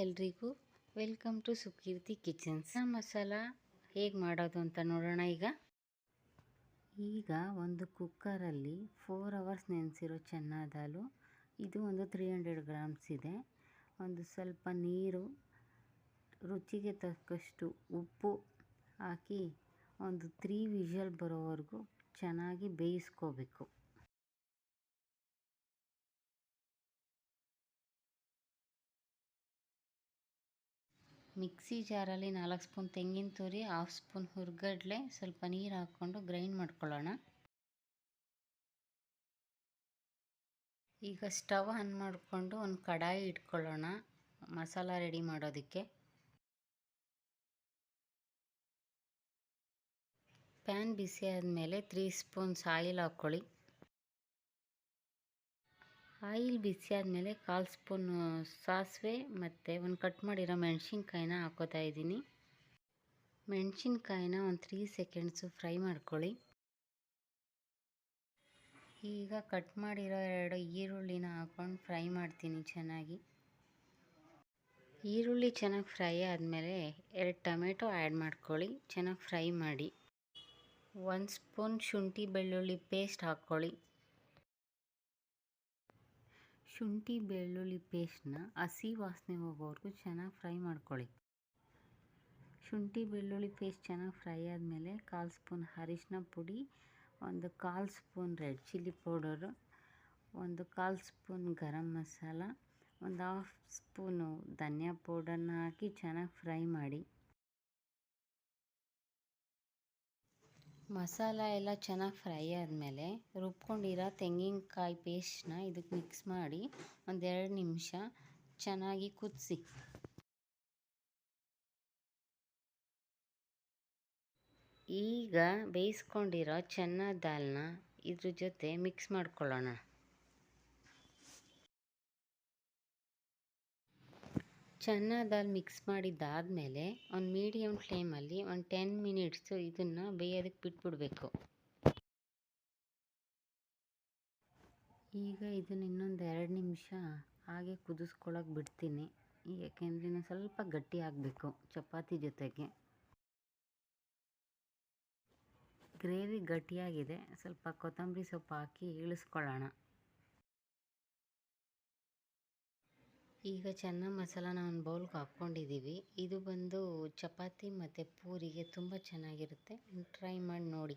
ಎಲ್ರಿಗೂ welcome to Sukeerthi Kitchens. Masala ಹೇಗೆ ಮಾಡೋದು ಅಂತ ನೋಡೋಣ ಈಗ. ಈಗ ಒಂದು ಕುಕ್ಕರಲ್ಲಿ ಫೋರ್ ಅವರ್ಸ್ ನೆನೆಸಿರೋ ಚೆನ್ನ ದಾಲು, ಇದು ಒಂದು ತ್ರೀ ಹಂಡ್ರೆಡ್ ಗ್ರಾಮ್ಸ್ ಇದೆ. ಒಂದು ಸ್ವಲ್ಪ ನೀರು, ರುಚಿಗೆ ತಕ್ಕಷ್ಟು ಉಪ್ಪು ಹಾಕಿ ಒಂದು ತ್ರೀ ವಿಷಲ್ ಬರೋವರೆಗೂ ಚೆನ್ನಾಗಿ ಬೇಯಿಸ್ಕೋಬೇಕು. ಮಿಕ್ಸಿ ಜಾರಲ್ಲಿ ನಾಲ್ಕು ಸ್ಪೂನ್ ತೆಂಗಿನ ತುರಿ, ಹಾಫ್ ಸ್ಪೂನ್ ಹುರ್ಗಡ್ಲೆ, ಸ್ವಲ್ಪ ನೀರು ಹಾಕ್ಕೊಂಡು ಗ್ರೈಂಡ್ ಮಾಡ್ಕೊಳ್ಳೋಣ. ಈಗ ಸ್ಟವ್ ಆನ್ ಮಾಡಿಕೊಂಡು ಒಂದು ಕಡಾಯಿ ಇಟ್ಕೊಳ್ಳೋಣ ಮಸಾಲ ರೆಡಿ ಮಾಡೋದಕ್ಕೆ. ಪ್ಯಾನ್ ಬಿಸಿ ಆದಮೇಲೆ ತ್ರೀ ಸ್ಪೂನ್ಸ್ ಆಯಿಲ್ ಹಾಕ್ಕೊಳ್ಳಿ. ಆಯಿಲ್ ಬಿಸಿ ಆದಮೇಲೆ ಕಾಲು ಸ್ಪೂನ್ ಸಾಸಿವೆ ಮತ್ತು ಒಂದು ಕಟ್ ಮಾಡಿರೋ ಮೆಣಸಿನ್ಕಾಯಿನ ಹಾಕೋತಾ ಇದ್ದೀನಿ. ಮೆಣಸಿನ್ಕಾಯಿನ ಒಂದು ತ್ರೀ ಸೆಕೆಂಡ್ಸು ಫ್ರೈ ಮಾಡ್ಕೊಳ್ಳಿ. ಈಗ ಕಟ್ ಮಾಡಿರೋ ಎರಡು ಈರುಳ್ಳಿನ ಹಾಕ್ಕೊಂಡು ಫ್ರೈ ಮಾಡ್ತೀನಿ ಚೆನ್ನಾಗಿ. ಈರುಳ್ಳಿ ಚೆನ್ನಾಗಿ ಫ್ರೈ ಆದಮೇಲೆ ಎರಡು ಟೊಮೆಟೊ ಆ್ಯಡ್ ಮಾಡ್ಕೊಳ್ಳಿ, ಚೆನ್ನಾಗಿ ಫ್ರೈ ಮಾಡಿ. ಒಂದು ಸ್ಪೂನ್ ಶುಂಠಿ ಬೆಳ್ಳುಳ್ಳಿ ಪೇಸ್ಟ್ ಹಾಕ್ಕೊಳ್ಳಿ ಶುಂಠಿ, ಬೆಳ್ಳುಳ್ಳಿ ಪೇಸ್ಟ್ನ ಹಸಿ ವಾಸನೆ ಹೋಗೋವರೆಗೂ ಚೆನ್ನಾಗಿ ಫ್ರೈ ಮಾಡ್ಕೊಳ್ಳಿ. ಶುಂಠಿ, ಬೆಳ್ಳುಳ್ಳಿ ಪೇಸ್ಟ್ ಚೆನ್ನಾಗಿ ಫ್ರೈ ಆದಮೇಲೆ ಕಾಲು ಸ್ಪೂನ್ ಅರಿಶಿನ ಪುಡಿ, ಒಂದು ಕಾಲು ಸ್ಪೂನ್ ರೆಡ್ ಚಿಲ್ಲಿ ಪೌಡರು, ಒಂದು ಕಾಲು ಸ್ಪೂನ್ ಗರಂ ಮಸಾಲ, ಒಂದು ಹಾಫ್ ಸ್ಪೂನು ಧನಿಯಾ ಪೌಡರ್ನ ಹಾಕಿ ಚೆನ್ನಾಗಿ ಫ್ರೈ ಮಾಡಿ. ಮಸಾಲ ಎಲ್ಲ ಚೆನ್ನಾಗಿ ಫ್ರೈ ಆದಮೇಲೆ ರುಬ್ಕೊಂಡಿರೋ ತೆಂಗಿನಕಾಯಿ ಪೇಸ್ಟ್ನ ಇದಕ್ಕೆ ಮಿಕ್ಸ್ ಮಾಡಿ ಒಂದೆರಡು ನಿಮಿಷ ಚೆನ್ನಾಗಿ ಕುದಿಸಿ. ಈಗ ಬೇಯಿಸ್ಕೊಂಡಿರೋ ಚೆನ್ನ ದಾಲ್ನ ಇದ್ರ ಜೊತೆ ಮಿಕ್ಸ್ ಮಾಡ್ಕೊಳ್ಳೋಣ. ಚೆನ್ನಾಗಿ ದಾಲ್ ಮಿಕ್ಸ್ ಮಾಡಿದ್ದಾದಮೇಲೆ ಒಂದು ಮೀಡಿಯಮ್ ಫ್ಲೇಮಲ್ಲಿ ಒಂದು ಟೆನ್ ಮಿನಿಟ್ಸು ಇದನ್ನು ಬೇಯೋದಕ್ಕೆ ಬಿಟ್ಬಿಡಬೇಕು. ಈಗ ಇದನ್ನು ಇನ್ನೊಂದು ಎರಡು ನಿಮಿಷ ಹಾಗೆ ಕುದಿಸ್ಕೊಳ್ಳೋಕೆ ಬಿಡ್ತೀನಿ. ಏಕೆಂದರೆ ಇನ್ನು ಸ್ವಲ್ಪ ಗಟ್ಟಿ ಆಗಬೇಕು ಚಪಾತಿ ಜೊತೆಗೆ. ಗ್ರೇವಿ ಗಟ್ಟಿಯಾಗಿದೆ. ಸ್ವಲ್ಪ ಕೊತ್ತಂಬರಿ ಸೊಪ್ಪು ಹಾಕಿ ಇಳಿಸ್ಕೊಳ್ಳೋಣ. ಈಗ ಚೆನ್ನ ಮಸಾಲಾನ ಒಂದು ಬೌಲ್ಗೆ ಹಾಕ್ಕೊಂಡಿದ್ದೀವಿ ಇದು ಬಂದು ಚಪಾತಿ ಮತ್ತು ಪೂರಿಗೆ ತುಂಬ ಚೆನ್ನಾಗಿರುತ್ತೆ. ಟ್ರೈ ಮಾಡಿ ನೋಡಿ.